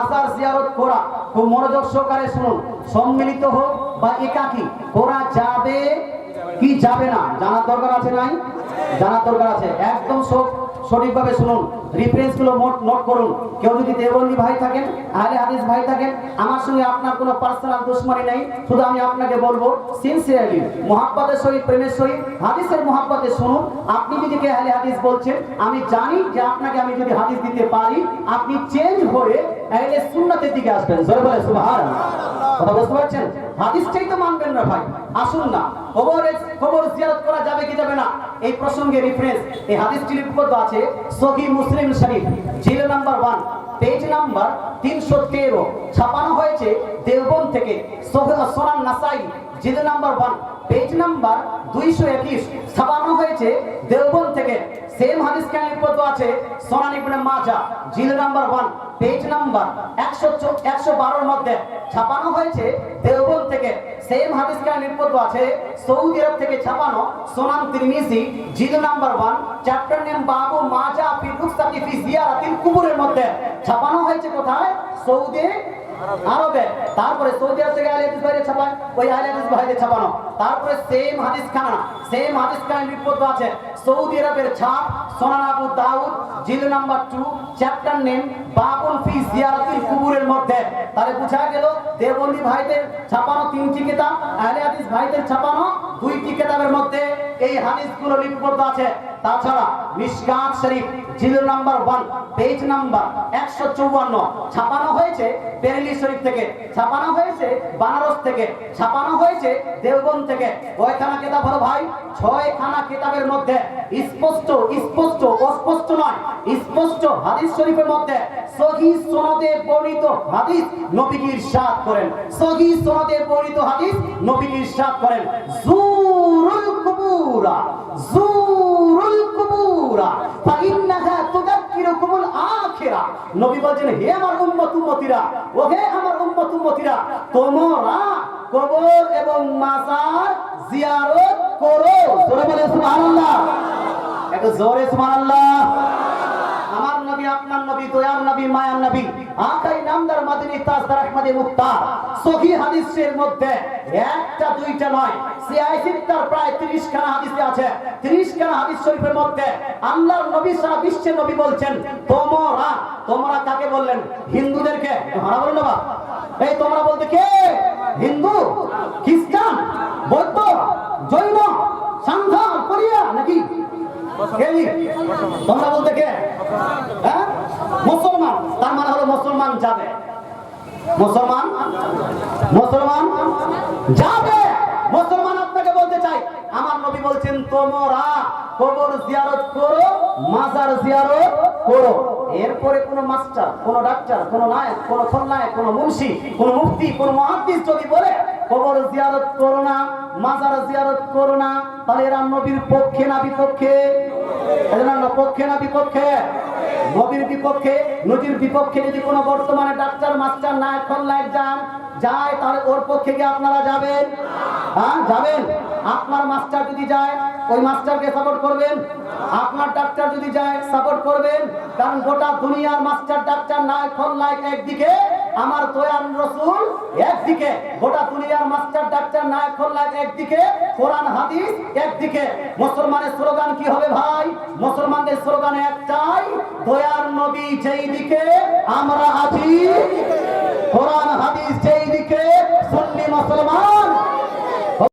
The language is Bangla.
মাজার জিয়ারত করা। খুব মনোযোগ সহকারে শুনুন। সম্মিলিত হোক বা একাকি করা যাবে কি যাবে না? জানার দরকার আছে নাই? জানার দরকার আছে। একদম সব সঠিকভাবে শুনুন। রিফারেন্সগুলো নোট করুন। কেউ যদি দেবন্দী ভাই থাকেন, আহলে হাদিস ভাই থাকেন, আমার সঙ্গে আপনার কোনো পার্সোনাল দুশ্মনী নেই। শুধু আমি আপনাকে বলব সিনসিয়ারলি মোহাব্বতের সহিত, প্রেমের সহিত, হাদিসের মোহাব্বতে শুনুন। আপনি যদি কে আহলে হাদিস বলছেন, আমি জানি যে আপনাকে আমি যদি হাদিস দিতে পারি, আপনি চেঞ্জ হয়ে আহলে সুন্নাতের দিকে আসবেন। জয় বলে সুবহানাল্লাহ। কথা বুঝতে পারছেন? হাদিসটাই তো ভাই। আসুন না। করা যাবে কি না? এই প্রসঙ্গে এই হাদিসটি আছে মুসলিম শরীফ নাম্বার নাম্বার 313 56 হচ্ছে দেওবন থেকে নাসাই, জিদ নাম্বার ওয়ান পেজ নাম্বার দুইশো ছাপানো হয়েছে দেওবন থেকে। সেম হাদিস কেন লিপিবদ্ধ আছে? সোনান ইবনে মাজা জিল নাম্বার ওয়ান পেজ নাম্বার একশো একশো বারোর মধ্যে। ছাপানো হয়েছে দেওবন থেকে। সেম হাদিস কেন লিপিবদ্ধ আছে? সৌদি আরব থেকে ছাপানো Sunan number one chapter name বাবু মাজা ফি রুকসাতি জিয়ারাতিল কুবুরের মধ্যে। ছাপানো হয়েছে কোথায়? সৌদি আরবে। তারপরে সৌদি আরব থেকে আহলে হাদিস বাইরে ছাপায়। ওই আহলে হাদিস বাইরে ছাপানো। তারপরে সেম হাদিস খানা সেম হাদিস খানা লিপিবদ্ধ আছে। সৌদি আরবের ছাপ, সোনান আবু দাউদ, জিল নাম্বার 2 চ্যাপ্টার নেম বাবুল ফি জিয়ারাতিল কুবুরের মধ্যে। তাহলে বোঝা গেল দেবন্দী ভাইদের ছাপানো তিনটি কিতাব, আহলে হাদিস ভাইদের ছাপানো দুইটি কিতাবের মধ্যে এই হাদিসগুলো লিপিবদ্ধ আছে। তাছাড়া মিশকাত শরীফ, জিল নাম্বার ওয়ান পেজ নাম্বার একশো চৌবান্ন ছাপানো হয়েছে বেরেলি শরীফ থেকে, ছাপানো হয়েছে বানারস থেকে, ছাপানো হয়েছে দেওবন্দ থেকে। কয়খানা কিতাব হলো ভাই? ছয় খানা কিতাবের মধ্যে। স্পষ্ট স্পষ্ট, অস্পষ্ট নয়। স্পষ্ট হাদিস শরীফের মধ্যে সহি সনদে বর্ণিত হাদিস নবীজি ইরশাদ করেন। সহি সনদে বর্ণিত হাদিস নবীজি ইরশাদ করেন। জুরুল কুবুরা জুরুল কুবুরা, ফাইন্নাহা তুযাক্কিরুকুমুল আখিরা। নবী বলেন হে আমার উম্মত উম্মতিরা ও হে আমার উম্মত উম্মতিরা, তোমরা কবর এবং মাজার জিয়ারত করো। জোরে বলে সুবহানাল্লাহ। এত জোরে সুবহানাল্লাহ। আমার নবী, আপনার নবী, দয়ার নবী, মায়ার নবী আকাই নামদার মাদিনী তাজদার আহমদে মুক্তার সহি হাদিসের মধ্যে একটা, দুইটা নয়। সিআইসির তার প্রায় 30 খানা হাদিসে আছে। 30 খানা হাদিস শরীফের মধ্যে আল্লাহর নবী সারা বিশ্বের নবী বলছেন, তোমরা তোমরা কাকে বললেন? হিন্দুদেরকে। হারা বলেন না? এই তোমরা বলতে কে? হিন্দু, খ্রিস্টান, বৌদ্ধ, জৈন সান্থাল কোরিয়া নাকি? তোমরা বলতে কে হ্যাঁ মুসলমান তার মানে হলো মুসলমান যাবে? মুসলমান? মুসলমান যাবে। মুসলমান আপনাকে বলতে চাই, আমার নবী বলছেন, তোমরা কবর জিয়ারত করো, মাজার জিয়ারত করো। এরপরে কোন মাস্টার, কোন ডাক্তার, কোন নায়ক কোন খলনায়ক, কোন মুন্সি, কোন মুফতি, কোন মুহাদ্দিস যদি বলে, কবর জিয়ারত করো না, মাজার জিয়ারত করো না, তাহলে এরা নবীর পক্ষে না বিপক্ষে? পক্ষে না বিপক্ষে? নবীর বিপক্ষে নদীর বিপক্ষে যদি কোনো বর্তমানে ডাক্তার, মাস্টার, নায়ক, খলনায়ক যান, যায় তার ওর পক্ষে কি আপনারা যাবেন? হ্যাঁ যাবেন। আপনার মাস্টার যদি যায়, ওই মাস্টারকে সাপোর্ট করবেন? আপনার ডাক্তার যদি যায় সাপোর্ট করবেন? কারণ গোটা দুনিয়ার মাস্টার, ডাক্তার, নায়ক, খলনায়ক একদিকে আমার দয়াল রসুল একদিকে, গোটা দুনিয়ার মাস্টার, ডাক্তার, নায়ক খলনায়ক একদিকে, কোরআন, হাদিস একদিকে। মুসলমানের স্লোগান কি হবে ভাই? মুসলমানদের স্লোগান একটাই দয়ার নবী যেই দিকে আমরা আছি। কোরআন